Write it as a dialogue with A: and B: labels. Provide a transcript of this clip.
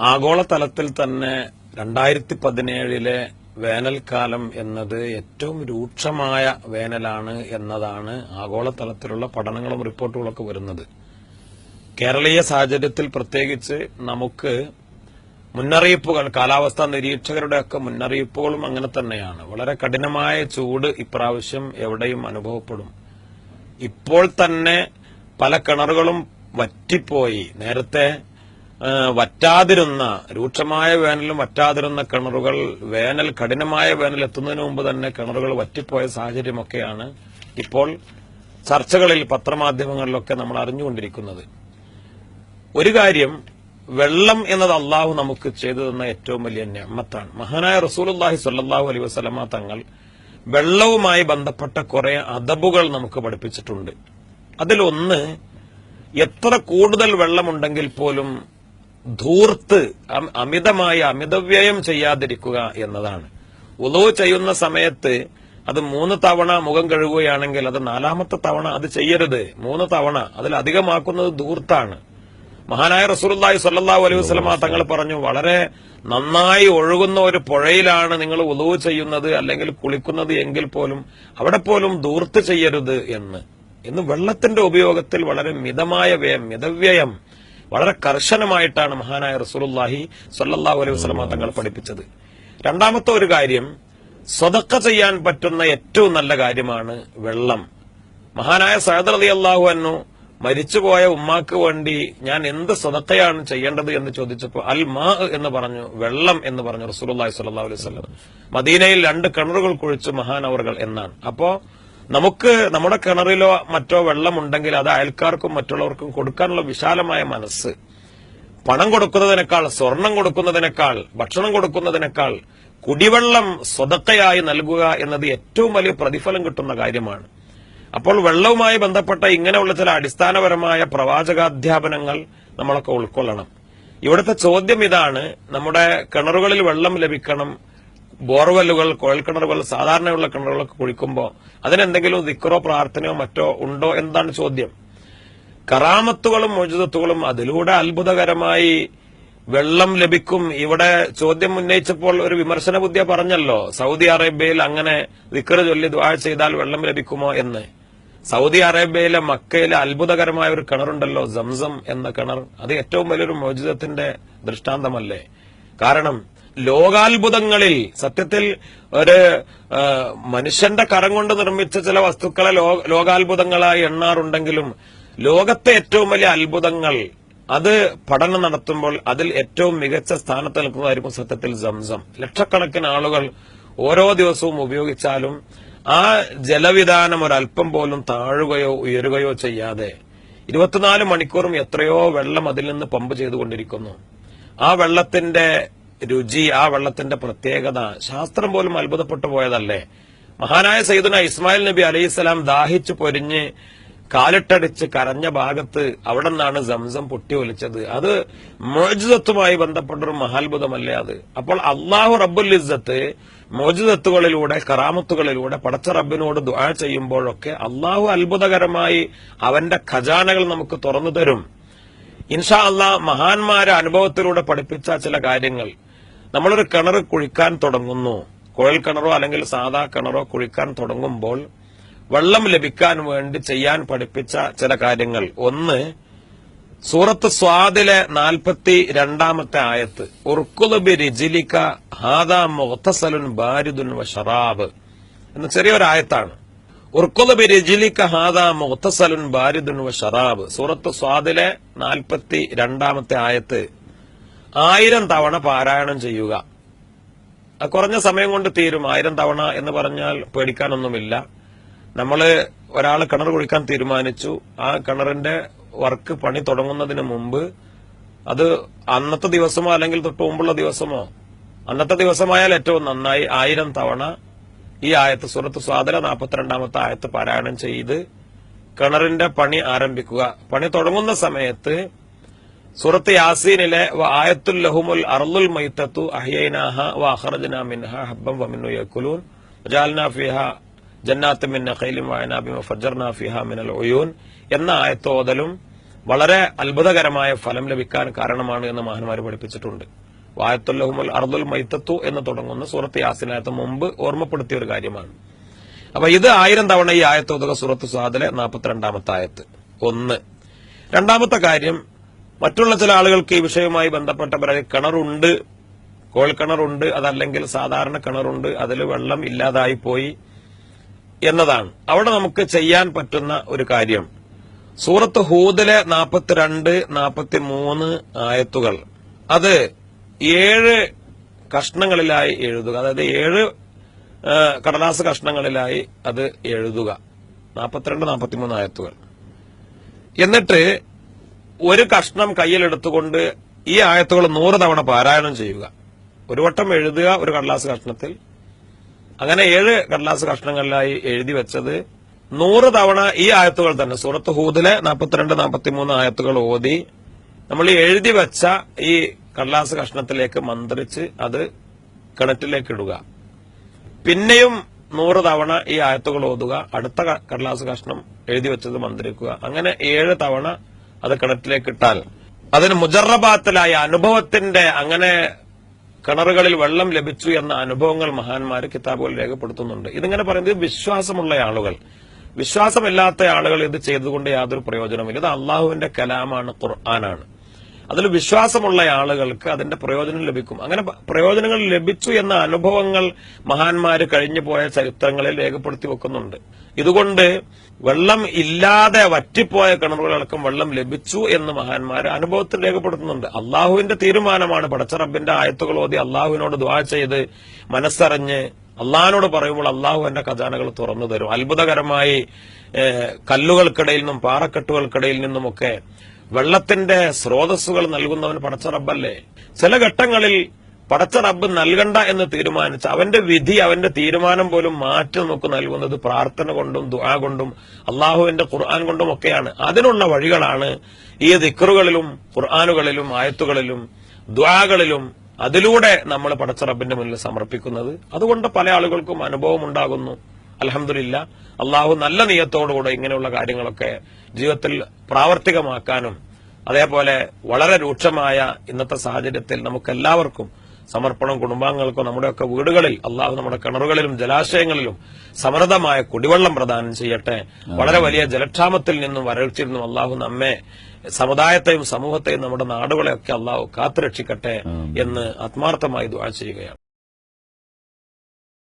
A: ആഗോളതലത്തിൽ തന്നെ രണ്ടായിരത്തി പതിനേഴിലെ വേനൽക്കാലം എന്നത് ഏറ്റവും രൂക്ഷമായ വേനലാണ് എന്നതാണ് ആഗോളതലത്തിലുള്ള പഠനങ്ങളും റിപ്പോർട്ടുകളൊക്കെ വരുന്നത്. കേരളീയ സാഹചര്യത്തിൽ പ്രത്യേകിച്ച് നമുക്ക് മുന്നറിയിപ്പുകൾ കാലാവസ്ഥാ നിരീക്ഷകരുടെയൊക്കെ മുന്നറിയിപ്പുകളും അങ്ങനെ തന്നെയാണ്. വളരെ കഠിനമായ ചൂട് ഇപ്രാവശ്യം എവിടെയും അനുഭവപ്പെടും. ഇപ്പോൾ തന്നെ പല കിണറുകളും വറ്റിപ്പോയി. നേരത്തെ വറ്റാതിരുന്ന രൂക്ഷമായ വേനലും വറ്റാതിരുന്ന കിണറുകൾ വേനൽ കഠിനമായ വേനൽ എത്തുന്നതിന് മുമ്പ് തന്നെ കിണറുകൾ വറ്റിപ്പോയ സാഹചര്യമൊക്കെയാണ് ഇപ്പോൾ ചർച്ചകളിൽ പത്രമാധ്യമങ്ങളിലൊക്കെ നമ്മൾ അറിഞ്ഞുകൊണ്ടിരിക്കുന്നത്. ഒരു കാര്യം വെള്ളം എന്നത് അള്ളാഹു നമുക്ക് ചെയ്തു തന്ന ഏറ്റവും വലിയ ഞമ്മത്താണ് മഹാനായ റസൂലുല്ലാഹി സ്വല്ലല്ലാഹു അലൈഹി വസ്ലമ തങ്ങൾ വെള്ളവുമായി ബന്ധപ്പെട്ട കുറെ അദബുകൾ നമുക്ക് പഠിപ്പിച്ചിട്ടുണ്ട്. അതിലൊന്ന് എത്ര കൂടുതൽ വെള്ളമുണ്ടെങ്കിൽ പോലും ധൂർത്ത് അമിതമായി അമിതവ്യയം ചെയ്യാതിരിക്കുക എന്നതാണ്. ഉളവ് ചെയ്യുന്ന സമയത്ത് അത് മൂന്ന് തവണ മുഖം കഴുകുകയാണെങ്കിൽ അത് നാലാമത്തെ തവണ അത് ചെയ്യരുത്. മൂന്ന് തവണ. അതിലധികമാക്കുന്നത് ധൂർത്താണ്. മഹാനായ റസൂലുള്ളാഹി സ്വല്ലല്ലാഹു അലൈഹി വസ്ലമ തങ്ങൾ പറഞ്ഞു വളരെ നന്നായി ഒഴുകുന്ന ഒരു പുഴയിലാണ് നിങ്ങൾ ഉളവ് ചെയ്യുന്നത് അല്ലെങ്കിൽ കുളിക്കുന്നത് എങ്കിൽ പോലും അവിടെ പോലും ധൂർത്ത് ചെയ്യരുത് എന്ന്. ഇന്ന് വെള്ളത്തിന്റെ ഉപയോഗത്തിൽ വളരെ മിതമായ വ്യയം മിതവ്യയം വളരെ കർശനമായിട്ടാണ് മഹാനായ റസൂലുള്ളാഹി സ്വല്ലല്ലാഹു അലൈഹി വസല്ലമ തങ്ങൾ പഠിപ്പിച്ചത്. രണ്ടാമത്തെ ഒരു കാര്യം സ്വതക്ക ചെയ്യാൻ പറ്റുന്ന ഏറ്റവും നല്ല കാര്യമാണ് വെള്ളം. മഹാനായ സഹദർ അലി അള്ളാഹു അന്നു മരിച്ചുപോയ ഉമ്മാക്ക് വേണ്ടി ഞാൻ എന്ത് സ്വതക്കയാണ് ചെയ്യേണ്ടത് എന്ന് ചോദിച്ചപ്പോൾ അൽ മാ എന്ന് പറഞ്ഞു വെള്ളം എന്ന് പറഞ്ഞു റസൂലുള്ളാഹി സ്വല്ലല്ലാഹു അലൈഹി വസല്ലം. മദീനയിൽ രണ്ട് കിണറുകൾ കുഴിച്ചു മഹാനവറുകൾ എന്നാണ്. അപ്പോ നമുക്ക് നമ്മുടെ കിണറിലോ മറ്റോ വെള്ളമുണ്ടെങ്കിൽ അത് അയൽക്കാർക്കും മറ്റുള്ളവർക്കും കൊടുക്കാനുള്ള വിശാലമായ മനസ്സ്. പണം കൊടുക്കുന്നതിനേക്കാൾ സ്വർണം കൊടുക്കുന്നതിനേക്കാൾ ഭക്ഷണം കൊടുക്കുന്നതിനേക്കാൾ കുടിവെള്ളം സ്വതക്കയായി നൽകുക എന്നത് ഏറ്റവും വലിയ പ്രതിഫലം കിട്ടുന്ന കാര്യമാണ്. അപ്പോൾ വെള്ളവുമായി ബന്ധപ്പെട്ട ഇങ്ങനെയുള്ള ചില അടിസ്ഥാനപരമായ പ്രവാചകാധ്യാപനങ്ങൾ നമ്മളൊക്കെ ഉൾക്കൊള്ളണം. ഇവിടുത്തെ ചോദ്യം ഇതാണ് നമ്മുടെ കിണറുകളിൽ വെള്ളം ലഭിക്കണം ബോർവെല്ലുകൾ കുഴൽക്കിണറുകൾ സാധാരണയുള്ള കിണറുകളൊക്കെ കുഴിക്കുമ്പോൾ അതിനെന്തെങ്കിലും ദിക്കറോ പ്രാർത്ഥനയോ മറ്റോ ഉണ്ടോ എന്താണ് ചോദ്യം? കറാമത്തുകളും മോചിതത്വങ്ങളും അതിലൂടെ അത്ഭുതകരമായി വെള്ളം ലഭിക്കും. ഇവിടെ ചോദ്യം ഉന്നയിച്ചപ്പോൾ ഒരു വിമർശന ബുദ്ധിയ പറഞ്ഞല്ലോ സൗദി അറേബ്യയിൽ അങ്ങനെ ദിക്കറ് ചൊല്ലി ദ്വാ ചെയ്താൽ വെള്ളം ലഭിക്കുമോ എന്ന്. സൗദി അറേബ്യയിലെ മക്കയിലെ അത്ഭുതകരമായ ഒരു കിണറുണ്ടല്ലോ സംസം എന്ന കിണർ. അത് ഏറ്റവും വലിയൊരു മോചിതത്തിന്റെ ദൃഷ്ടാന്തമല്ലേ? കാരണം ലോകാത്ഭുതങ്ങളിൽ സത്യത്തിൽ ഒരു മനുഷ്യന്റെ കരം കൊണ്ട് നിർമ്മിച്ച ചില വസ്തുക്കളെ ലോകാത്ഭുതങ്ങളായി എണ്ണാറുണ്ടെങ്കിലും ലോകത്തെ ഏറ്റവും വലിയ അത്ഭുതങ്ങൾ അത് പഠനം നടത്തുമ്പോൾ അതിൽ ഏറ്റവും മികച്ച സ്ഥാനത്ത് നിൽക്കുന്നതായിരിക്കും സത്യത്തിൽ സംസം. ലക്ഷക്കണക്കിന് ആളുകൾ ഓരോ ദിവസവും ഉപയോഗിച്ചാലും ആ ജലവിധാനം ഒരല്പം പോലും താഴുകയോ ഉയരുകയോ ചെയ്യാതെ ഇരുപത്തിനാല് മണിക്കൂറും എത്രയോ വെള്ളം അതിൽ നിന്ന് പമ്പ് ചെയ്തുകൊണ്ടിരിക്കുന്നു. ആ വെള്ളത്തിന്റെ രുചി ആ വെള്ളത്തിന്റെ പ്രത്യേകത. ശാസ്ത്രം പോലും അത്ഭുതപ്പെട്ടു പോയതല്ലേ? മഹാനായ സൈദുന ഇസ്മായിൽ നബി അലൈഹിസ്സലാം ദാഹിച്ചു പൊരിഞ്ഞ് കാലിട്ടടിച്ച് കരഞ്ഞ ഭാഗത്ത് അവിടെ നിന്നാണ് സംസം പൊട്ടി ഒലിച്ചത്. അത് മോജിതത്വമായി ബന്ധപ്പെട്ടൊരു മഹാത്ഭുതമല്ലേ അത്? അപ്പോൾ അള്ളാഹു റബ്ബുൽ ഇസ്സത്ത് മോജിതത്തുകളിലൂടെ കറാമത്തുകളിലൂടെ പടച്ച റബ്ബിനോട് ദുആ ചെയ്യുമ്പോഴൊക്കെ അള്ളാഹു അത്ഭുതകരമായി അവന്റെ ഖജാനകൾ നമുക്ക് തുറന്നു തരും. ഇൻഷാ അള്ളാഹ് മഹാന്മാരെ അനുഭവത്തിലൂടെ പഠിപ്പിച്ച ചില കാര്യങ്ങൾ. നമ്മളൊരു കിണർ കുഴിക്കാൻ തുടങ്ങുന്നു. കുഴൽ കിണറോ അല്ലെങ്കിൽ സാധാ കിണറോ കുഴിക്കാൻ തുടങ്ങുമ്പോൾ വെള്ളം ലഭിക്കാൻ വേണ്ടി ചെയ്യാൻ പഠിപ്പിച്ച ചില കാര്യങ്ങൾ. ഒന്ന് സൂറത്ത് സ്വാദിലെ നാൽപ്പത്തി രണ്ടാമത്തെ ആയത്ത് ഉർക്കുലബി റിജിലിക്ക ഹാദാ മുഹത്തസലുൻ ബാരിദുൻ വഷറാബ് ഷറാബ് എന്ന ചെറിയൊരായത്താണ്. ഉർക്കുലബി റിജിലിക്ക ഹാദാ മുഹത്തസലുൻ ബാരിദുൻ വഷറാബ് സൂറത്ത് സ്വാദിലെ നാൽപ്പത്തി രണ്ടാമത്തെ ആയത്ത് ആയിരം തവണ പാരായണം ചെയ്യുക. കുറഞ്ഞ സമയം കൊണ്ട് തീരും. ആയിരം തവണ എന്ന് പറഞ്ഞാൽ പേടിക്കാനൊന്നുമില്ല. നമ്മൾ ഒരാൾ കിണർ കുഴിക്കാൻ തീരുമാനിച്ചു. ആ കിണറിന്റെ വർക്ക് പണി തുടങ്ങുന്നതിന് മുമ്പ് അത് അന്നത്തെ ദിവസമോ അല്ലെങ്കിൽ തൊട്ട് മുമ്പുള്ള ദിവസമോ അന്നത്തെ ദിവസമായാൽ ഏറ്റവും നന്നായി ആയിരം തവണ ഈ ആയത്ത് സുഹൃത്ത് സ്വാതര നാൽപ്പത്തിരണ്ടാമത്തെ ആയത്ത് പാരായണം ചെയ്ത് കിണറിന്റെ പണി ആരംഭിക്കുക. പണി തുടങ്ങുന്ന സമയത്ത് സൂറത്ത് യാസീനിലെ ആയത്തുൽ ലഹുമുൽ അർലുൽ മൈത്തത്തു അഹ്യൈനാഹ മിനൽ എന്ന ആയത്തോതലും വളരെ അത്ഭുതകരമായ ഫലം ലഭിക്കാൻ കാരണമാണ് എന്ന് മഹാന്മാർ പഠിപ്പിച്ചിട്ടുണ്ട്. വായത്തുല്ലഹുമുൽ അർദുൽ മൈത്തത്തു എന്ന് തുടങ്ങുന്ന സൂറത്ത് യാസിനായത്ത് മുമ്പ് ഓർമ്മപ്പെടുത്തിയ ഒരു കാര്യമാണ്. അപ്പൊ ഇത് ആയിരം തവണ ഈ ആയത്തോതുക സൂറത്ത് സ്വാദിലെ നാൽപ്പത്തിരണ്ടാമത്തെ ആയത്ത്. ഒന്ന്. രണ്ടാമത്തെ കാര്യം മറ്റുള്ള ചില ആളുകൾക്ക് ഈ വിഷയവുമായി ബന്ധപ്പെട്ട പറയാൻ കിണറുണ്ട് കോൾക്കിണറുണ്ട് അതല്ലെങ്കിൽ സാധാരണ കിണറുണ്ട് അതിൽ വെള്ളം ഇല്ലാതായി പോയി എന്നതാണ്. അവിടെ നമുക്ക് ചെയ്യാൻ പറ്റുന്ന ഒരു കാര്യം. സൂറത്ത് ഹൂദിലെ നാൽപ്പത്തിരണ്ട് നാൽപ്പത്തിമൂന്ന് ആയത്തുകൾ. അത് ഏഴ് കഷ്ണങ്ങളിലായി എഴുതുക. അതായത് ഏഴ് കടലാസ് കഷ്ണങ്ങളിലായി അത് എഴുതുക. നാൽപ്പത്തിരണ്ട് നാൽപ്പത്തിമൂന്ന് ആയത്തുകൾ. എന്നിട്ട് ഒരു കഷ്ണം കയ്യിലെടുത്തുകൊണ്ട് ഈ ആയത്തുകൾ നൂറ് തവണ പാരായണം ചെയ്യുക. ഒരു വട്ടം എഴുതുക ഒരു കടലാസ് കഷ്ണത്തിൽ. അങ്ങനെ ഏഴ് കടലാസ് കഷ്ണങ്ങളിലായി എഴുതി വെച്ചത് നൂറ് തവണ ഈ ആയത്തുകൾ തന്നെ. സൂറത്ത് ഹൂദിലെ നാൽപ്പത്തിരണ്ട് നാൽപ്പത്തിമൂന്ന് ആയത്തുകൾ ഓതി നമ്മൾ എഴുതി വെച്ച ഈ കടലാസ് കഷ്ണത്തിലേക്ക് മന്ത്രിച്ച് അത് കിണറ്റിലേക്ക് ഇടുക. പിന്നെയും നൂറ് തവണ ഈ ആയത്തുകൾ ഓതുക. അടുത്ത കടലാസ് കഷ്ണം എഴുതി വെച്ചത് മന്ത്രിക്കുക. അങ്ങനെ ഏഴ് തവണ അത് കിണറ്റിലേക്ക് ഇട്ടാൽ. അതിന് മുജറബാത്തലായ അനുഭവത്തിന്റെ അങ്ങനെ കിണറുകളിൽ വെള്ളം ലഭിച്ചു എന്ന അനുഭവങ്ങൾ മഹാന്മാർ കിതാബുകൾ രേഖപ്പെടുത്തുന്നുണ്ട്. ഇതിങ്ങനെ പറയുന്നത് വിശ്വാസമുള്ള ആളുകൾ. വിശ്വാസമില്ലാത്ത ആളുകൾ ഇത് ചെയ്തുകൊണ്ട് യാതൊരു പ്രയോജനമില്ല ഇത് അള്ളാഹുവിന്റെ കലാമാണ് ഖുർആനാണ്. അതിൽ വിശ്വാസമുള്ള ആളുകൾക്ക് അതിന്റെ പ്രയോജനം ലഭിക്കും. അങ്ങനെ പ്രയോജനങ്ങൾ ലഭിച്ചു എന്ന അനുഭവങ്ങൾ മഹാന്മാര് കഴിഞ്ഞു പോയ ചരിത്രങ്ങളിൽ രേഖപ്പെടുത്തി വെക്കുന്നുണ്ട്. ഇതുകൊണ്ട് വെള്ളം ഇല്ലാതെ വറ്റിപ്പോയ കിണറുകളടക്കം വെള്ളം ലഭിച്ചു എന്ന് മഹാന്മാർ അനുഭവത്തിൽ രേഖപ്പെടുത്തുന്നുണ്ട്. അള്ളാഹുവിന്റെ തീരുമാനമാണ് പടച്ചറബിന്റെ ആയത്തുകൾ ഓതി അള്ളാഹുവിനോട് ദ്വാ ചെയ്ത് മനസ്സറിഞ്ഞ് അള്ളാഹിനോട് പറയുമ്പോൾ അള്ളാഹു എന്റെ ഖജാനകൾ തുറന്നു തരും. അത്ഭുതകരമായി കല്ലുകൾക്കിടയിൽ നിന്നും പാറക്കെട്ടുകൾക്കിടയിൽ നിന്നുമൊക്കെ വെള്ളത്തിന്റെ സ്രോതസ്സുകൾ നൽകുന്നവൻ പടച്ച റബ്ബല്ലേ? ചില ഘട്ടങ്ങളിൽ പടച്ച റബ്ബ് നൽകണ്ട എന്ന് തീരുമാനിച്ച അവന്റെ വിധി അവന്റെ തീരുമാനം പോലും മാറ്റി നമുക്ക് നൽകുന്നത് പ്രാർത്ഥന കൊണ്ടും ദുആ കൊണ്ടും അള്ളാഹുവിന്റെ ഖുർആൻ കൊണ്ടും ഒക്കെയാണ്. അതിനുള്ള വഴികളാണ് ഈ ദിക്കറുകളിലും ഖുർആാനുകളിലും ആയത്തുകളിലും ദുആകളിലും അതിലൂടെ നമ്മൾ പടച്ച റബ്ബിന്റെ മുന്നിൽ സമർപ്പിക്കുന്നത്. അതുകൊണ്ട് പല ആളുകൾക്കും അനുഭവം ഉണ്ടാകുന്നു അലഹമില്ല അള്ളാഹു നല്ല നിയത്തോടുകൂടെ ഇങ്ങനെയുള്ള കാര്യങ്ങളൊക്കെ ജീവിതത്തിൽ പ്രാവർത്തികമാക്കാനും അതേപോലെ വളരെ രൂക്ഷമായ ഇന്നത്തെ സാഹചര്യത്തിൽ നമുക്കെല്ലാവർക്കും സമർപ്പണം കുടുംബാംഗങ്ങൾക്കും നമ്മുടെയൊക്കെ വീടുകളിൽ അള്ളാഹു നമ്മുടെ കിണറുകളിലും ജലാശയങ്ങളിലും സമൃദ്ധമായ കുടിവെള്ളം പ്രദാനം ചെയ്യട്ടെ. വളരെ വലിയ ജലക്ഷാമത്തിൽ നിന്നും വരൾച്ചയിൽ നിന്നും അള്ളാഹു നമ്മെ സമുദായത്തെയും സമൂഹത്തെയും നമ്മുടെ നാടുകളെയൊക്കെ അള്ളാഹു കാത്തുരക്ഷിക്കട്ടെ എന്ന് ആത്മാർത്ഥമായി ദുആ ചെയ്യുകയാണ്.